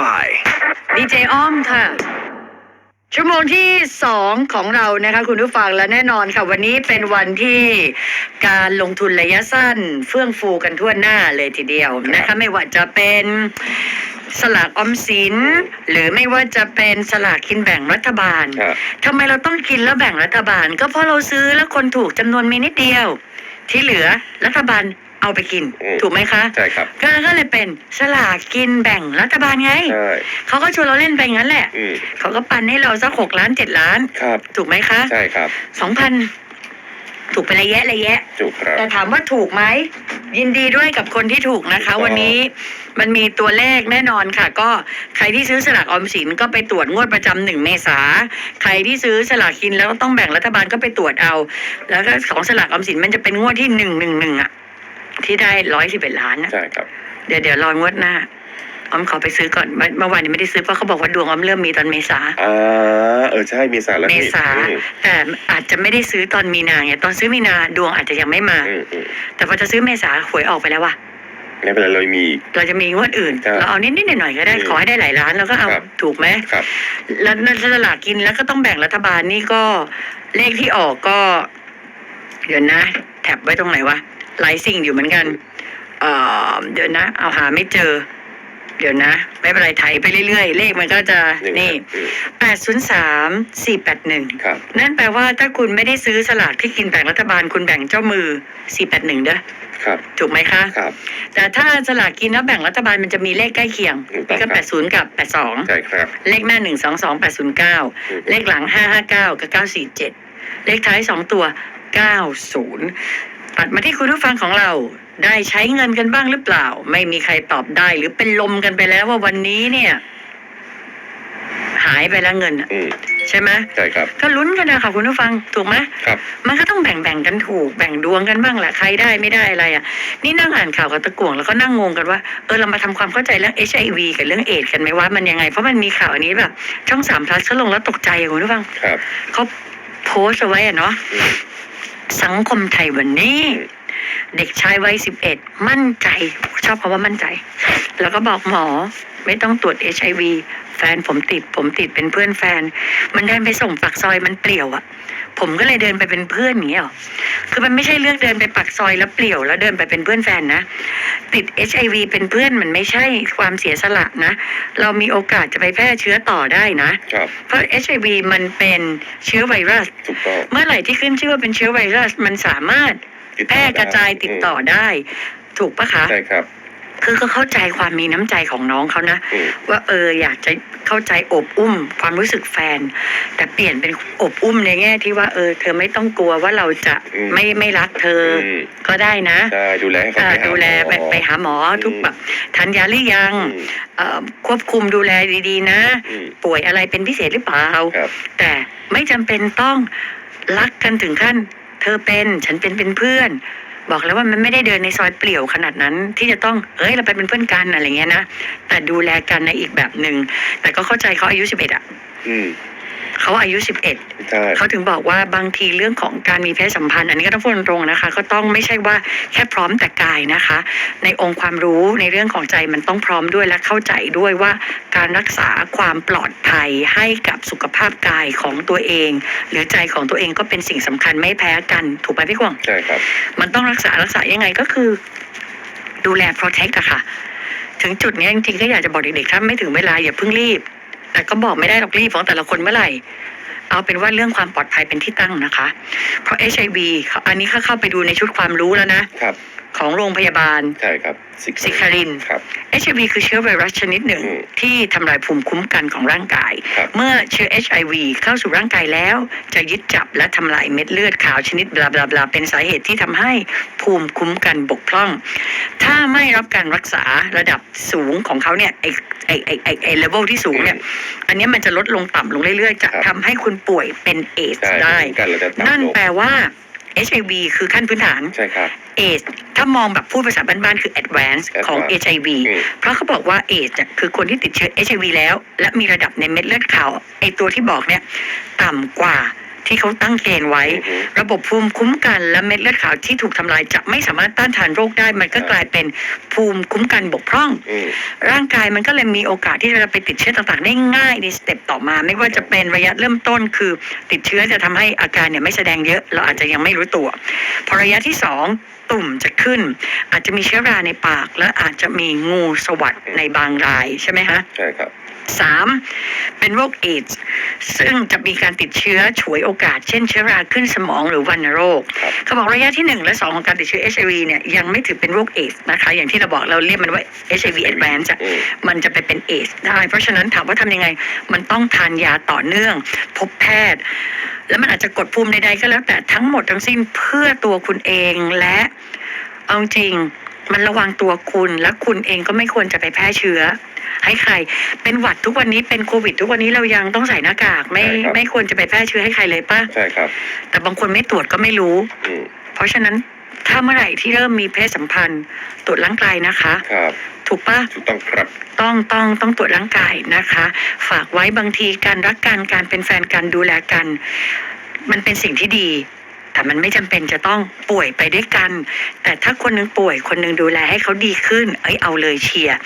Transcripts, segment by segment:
by ดีเจอ้อมค่ะ ชั่วโมงที่สองของเรานะคะคุณผู้ฟังและแน่นอนค่ะ วันนี้เป็นวันที่การลงทุนระยะสั้น เฟื่องฟูกันทั่วหน้าเลยทีเดียวนะครัคะบไม่ว่าจะเป็นสลากออมสิน หรือไม่ว่าจะเป็นสลากกินแบ่งรัฐบาล ครับทำไมเราต้องกินแล้วแบ่งรัฐบาล ก็เพราะเราซื้อแล้วคนถูกจำนวนมีนิดเดียว ที่เหลือรัฐบาล เอาไปกิน อืม ถูกไหมคะใช่ครับ ก็ก็เลยเป็นสลากกินแบ่งรัฐบาลไงใช่ เขาก็ชวนเราเล่นไปงั้นแหละ อืมเขาก็ปันให้เราสักหกล้านเจ็ดล้าน ครับ ถูกไหมคะใช่ครับ สองพันถูกไประยะระยะ จุกครับ แต่ถามว่าถูกไหมยินดีด้วยกับคนที่ถูกนะคะ ถูกต้อง วันนี้มันมีตัวเลขแน่นอนค่ะ ก็ใครที่ซื้อสลากออมสินก็ไปตรวจงวดประจำหนึ่งเมษาใครที่ซื้อสลากกินแล้วก็ต้องแบ่งรัฐบาลก็ไปตรวจเอา แล้วก็ของสลากออมสินมันจะเป็นงวดที่หนึ่งหนึ่งหนึ่งอะ ที่ได้ร้อยสิบเอ็ดล้านนะใช่ครับ เดี๋ยวเดี๋ยวรองวดหน้าออมขอไปซื้อก่อนเมื่อเมื่อวานยังไม่ได้ซื้อเพราะเขาบอกว่าดวงออมเริ่มมีตอนเมษาอ่าเออใช่มีสารแล้วเมนี่ษาอืมแต่อาจจะไม่ได้ซื้อตอนมีนาไงตอนซื้อมีนาดวงอาจจะยังไม่มา อืมอืมแต่พอจะซื้อเมษาหวยออกไปแล้วว่ะไม่เป็นไรเรามีอีกเราจะมีงวดอื่น ครับเราเอานิดๆหน่อยๆก็ได้อืมขอให้ได้หลายล้านแล้วก็เอาครับ ถูกไหมครับ แล้วนั่นสลากกินแล้วก็ต้องแบ่งรัฐบาลนี่ก็เลขที่ออกก็ เดี๋ยวนะ แท็บไว้ตรงไหนวะ หลายสิ่งอยู่เหมือนกัน เอ่อ เดี๋ยวนะ เอาหาไม่เจอ เดี๋ยวนะ ไม่เป็นไรไถไปเรื่อยๆ เลขมันก็จะอย่างนี่อืมแปดศูนย์สามสี่แปดหนึ่งครับ นั่นแปลว่าถ้าคุณไม่ได้ซื้อสลากที่กินแบ่งรัฐบาลคุณแบ่งเจ้ามือ481เด้อครับ ถูกไหมคะ ครับ แต่ถ้าสลากกินแล้วแบ่งรัฐบาลมันจะมีเลขใกล้เคียงถูกต้องนี่ก็ครับ80กับใช่ครับ82เลขหน้า1 2 2 8 0อืม9เลขหลัง559กับ947เลขท้าย2ตัว90 ตัดมาที่คุณผู้ฟังของเรา ได้ใช้เงินกันบ้างหรือเปล่า ไม่มีใครตอบได้หรือเป็นลมกันไปแล้วว่าวันนี้เนี่ย หายไปแล้วเงินอะอืมใช่ไหมใช่ครับ ก็ลุ้นกันนะคะคุณผู้ฟังถูกไหมครับ มันก็ต้องแบ่งแบ่งๆกันถูกแบ่งดวงกันบ้างแหละใครได้ไม่ได้อะไรอะ นี่นั่งอ่านข่าวกับตะกวงแล้วก็นั่งงงกันว่าเออเรามาทำความเข้าใจเรื่อง HIV กับเรื่องเอดส์กันไหมว่ามันยังไง เพราะมันมีข่าวอันนี้แบบ ช่องสามพลัสเขาลงแล้วตกใจอะคุณผู้ฟัง ครับ เขาโพสต์เอาไว้อะเนาะอืม สังคมไทยวันนี้ เด็กชายวัยสิบเอ็ดมั่นใจ ชอบคำว่ามั่นใจ แล้วก็บอกหมอไม่ต้องตรวจเอชไอวี แฟน ผมติด ผมติดเป็นเพื่อนแฟน มันเดินไปส่งปากซอยมันเปลี่ยวอะผมก็เลยเดินไปเป็นเพื่อนอย่างเงี้ยหรอคือมันไม่ใช่เรื่องเดินไปปากซอยแล้วเปลี่ยว แล้วเดินไปเป็นเพื่อนแฟนนะ ติดเอชไอวีเป็นเพื่อนมันไม่ใช่ความเสียสละนะ เรามีโอกาสจะไปแพร่เชื้อต่อได้นะครับเพราะ HIV มันเป็นเชื้อไวรัสถูกต้องเมื่อไหร่ที่ขึ้นชื่อว่าเป็นเชื้อไวรัสมันสามารถติดแพต่อร่กระจายติดต่อได้ ถูกปะคะ ใช่ครับ คือก็เข้าใจความมีน้ำใจของน้องเขานะอืมว่าเอออยากจะเข้าใจอบอุ้ม ความรู้สึกแฟน แต่เปลี่ยนเป็นอบอุ้มในแง่ที่ว่าเออ เธอไม่ต้องกลัวว่าเราจะอืมไม่ไม่รักเธอออืมก็ได้นะใช่ดูแลให้เขาอ่าไปหาดูแลหมอไปไปหาหมอทุกแบบทานยาหรือยังอืมเอ่อควบคุมดูแลดีๆ นะอืมป่วยอะไรเป็นพิเศษหรือเปล่าครับแต่ไม่จำเป็นต้องรักกันถึงขั้น เธอเป็นฉันเป็นเป็นเพื่อน บอกแล้วว่ามันไม่ได้เดินในซอยเปลี่ยวขนาดนั้น ที่จะต้องเอ้ยเราไปเป็นเพื่อนกันอะไรเงี้ยนะแต่ดูแลกันในอีกแบบหนึ่งแต่ก็เข้าใจเขาอายุสิบเอ็ดอะอืม เขาอายุสิบเอ็ดใช่เขาถึงบอกว่าบางทีเรื่องของการมีเพศสัมพันธ์ อันนี้ก็ต้องพูดตรงๆนะคะ ก็ต้องไม่ใช่ว่าแค่พร้อมแต่กายนะคะ ในองค์ความรู้ในเรื่องของใจมันต้องพร้อมด้วยและเข้าใจด้วยว่าการรักษาความปลอดภัยให้กับสุขภาพกายของตัวเอง หรือใจของตัวเองก็เป็นสิ่งสำคัญไม่แพ้กันถูกไหมพี่กวางใช่ครับ มันต้องรักษารักษายังไงก็คือ ดูแล protect อะค่ะ ถึงจุดเนี้ยจริงๆก็อยากจะบอกเด็กๆถ้าไม่ถึงเวลาอย่าเพิ่งรีบ แต่ก็บอกไม่ได้หรอกรีบของแต่ละคนเมื่อไหร่ เอาเป็นว่าเรื่องความปลอดภัยเป็นที่ตั้งนะคะ เพราะ HIV เขาอันนี้เขาเข้าไปดูในชุดความรู้แล้วนะครับ ของโรงพยาบาลใช่ครับซิคารินครับ HIV คือเชื้อไวรัสชนิดหนึ่งอืมที่ทำลายภูมิคุ้มกันของร่างกายครับเมื่อเชื้อ HIV เข้าสู่ร่างกายแล้ว จะยึดจับและทำลายเม็ดเลือดขาวชนิดบลาบลาบลาเป็นสาเหตุที่ทำให้ภูมิคุ้มกันบกพร่อง ถ้าไม่รับการรักษาระดับสูงของเขาเนี่ยไอไอไอไอไอเลเวลที่สูงเนี่ยอันเนี้ยมันจะลดลงต่ำลงเรื่อยๆจะครับทำให้คุณป่วยเป็นเอดใช่ส์ได้กันเราจะตามนั่นลงแปลว่า HIV คือขั้นพื้นฐานใช่ครับเอดถ้ามองแบบพูดภาษาบ้านๆ คือ advance ของ Advance HIV อืม เพราะเขาบอกว่าเอดส์คือคนที่ติดเชื้อ HIV แล้ว และมีระดับในเม็ดเลือดขาวไอตัวที่บอกเนี่ย ต่ำกว่า ที่เขาตั้งเกณฑ์ไว้อือฮึระบบภูมิคุ้มกันและเม็ดเลือดขาวที่ถูกทำลายจะไม่สามารถต้านทานโรคได้ มันก็กลายเป็นภูมิคุ้มกันบกพร่องอืมร่างกายมันก็เลยมีโอกาสที่จะไปติดเชื้อต่างๆ ได้ง่ายในสเต็ปต่อมา ไม่ว่าจะเป็นระยะเริ่มต้นคือ ติดเชื้อจะทำให้อาการเนี่ยไม่แสดงเยอะ เราอาจจะยังไม่รู้ตัว พอระยะที่สองตุ่มจะขึ้น อาจจะมีเชื้อราในปาก และอาจจะมีงูสวัสดในบางรายใช่ไหมฮะใช่ครับสามเป็นโรคเอดส์ ซึ่งจะมีการติดเชื้อฉวยโอกาสเช่นเชื้อราขึ้นสมองหรือวัณโรคครับเขาบอกระยะที่หนึ่งและสองของการติดเชื้อ HIV เนี่ยยังไม่ถือเป็นโรคเอดส์นะคะ อย่างที่เราบอกเราเรียกมันว่า HIV advance อะอืมมันจะไปเป็นเอดส์ได้ เพราะฉะนั้นถามว่าทำยังไง มันต้องทานยาต่อเนื่อง พบแพทย์ แล้วมันอาจจะกดภูมิใดๆก็แล้วแต่ทั้งหมดทั้งสิ้นเพื่อตัวคุณเองและเอาจริง มันระวังตัวคุณ และคุณเองก็ไม่ควรจะไปแพร่เชื้อ ให้ใคร เป็นหวัดทุกวันนี้เป็นโควิด ทุกวันนี้เรายังต้องใส่หน้ากาก ไม่ใช่ครับ ไม่ควรจะไปแพร่เชื้อให้ใครเลยป่ะ ใช่ครับแต่บางคนไม่ตรวจก็ไม่รู้ อืมเพราะฉะนั้นถ้าเมื่อไหร่ที่เริ่มมีเพศสัมพันธ์ ตรวจร่างกายนะคะ ครับถูกปะ ถูกต้องครับ ต้องต้องต้องตรวจร่างกายนะคะ ฝากไว้บางทีการรักกันการเป็นแฟนกันดูแลกัน มันเป็นสิ่งที่ดี แต่มันไม่จำเป็นจะต้องป่วยไปด้วยกัน แต่ถ้าคนหนึงป่วยคนหนึงดูแลให้เขาดีขึ้น เอ้ยเอาเลยเชียร์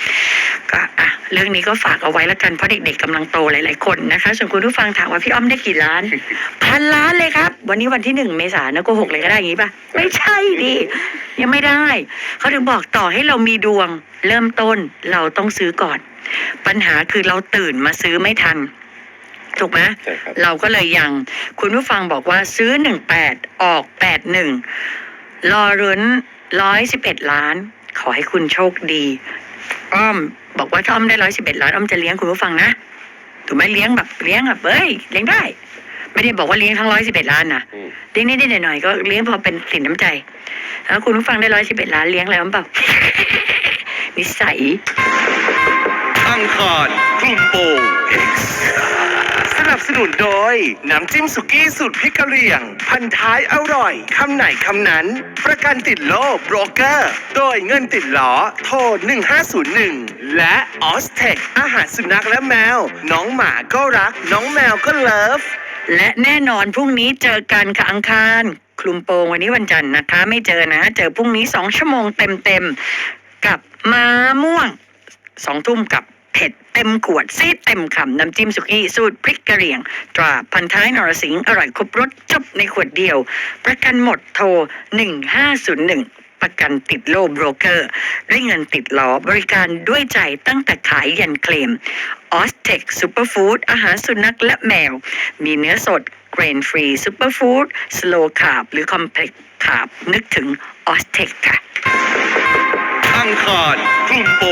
ก็อะเรื่องนี้ก็ฝากเอาไว้แล้วกันเพราะเด็กๆกำลังโตหลายๆคนนะคะส่วนคุณผู้ฟังถามว่าพี่อ้อมได้กี่ล้านพันล้านเลยครับ วันนี้วันที่หนึ่งเมษายนนะโกหกเลยก็ได้อย่างนี้ป่ะไม่ใช่ดิยังไม่ได้เขาถึงบอกต่อให้เรามีดวง เริ่มต้นเราต้องซื้อก่อน ปัญหาคือเราตื่นมาซื้อไม่ทัน ถูกไหมใช่ครับ เราก็เลยยัง คุณผู้ฟังบอกว่าซื้อหนึ่งแปดออกแปดหนึ่งรอรุ้นร้อยสิบเอ็ดล้าน ขอให้คุณโชคดี อ้อมบอกว่าถ้าอ้อมได้ร้อยสิบเอ็ดล้านอ้อมจะเลี้ยงคุณผู้ฟังนะ ถูกไหมเลี้ยงแบบเลี้ยงแบบเอ้ยเลี้ยงได้ ไม่ได้บอกว่าเลี้ยงทั้งร้อยสิบเอ็ดล้านนะ อืมเลี้ยงนิดๆหน่อยๆก็เลี้ยงพอเป็นสินน้ำใจแล้วคุณผู้ฟังได้ร้อยสิบเอ็ดล้านเลี้ยงอะไรบ้างเปล่า นิสัย อังคารคลุมโปง X สนุนโดย น้ำจิ้มสุกี้สูตรพริกกะเหรี่ยง พันท้ายอร่อย คำไหนคำนั้น ประกันติดโลบโบรกเกอร์ โดยเงินติดล้อโทร 1501 และออสเทคอาหารสุนัขและแมว น้องหมาก็รัก น้องแมวก็เลิฟ และแน่นอนพรุ่งนี้เจอกันค่ะอังคาร คลุมโปงวันนี้วันจันทร์นะคะ ไม่เจอนะ เจอพรุ่งนี้สองชั่วโมงเต็มๆกับมาม่วงสองทุ่มกับ เผ็ดเต็มขวดซีดเต็มคำน้ำจิ้มสุกี้สูตรพริกกะเหรี่ยง ตราพันท้ายนรสิงห์อร่อยครบรสจบในขวดเดียว ประกันหมดโทร 1501ประกันติดโลบโบรกเกอร์ได้เงินติดล้อบริการด้วยใจตั้งแต่ขายยันเคลมออสเทคซูเปอร์ฟู้ดอาหารสุนัขและแมว มีเนื้อสดเกรนฟรีซูเปอร์ฟู้ดสโลคาบหรือคอมเพล็กคาบนึกถึงออสเทคค่ะ อังคารคลุมโป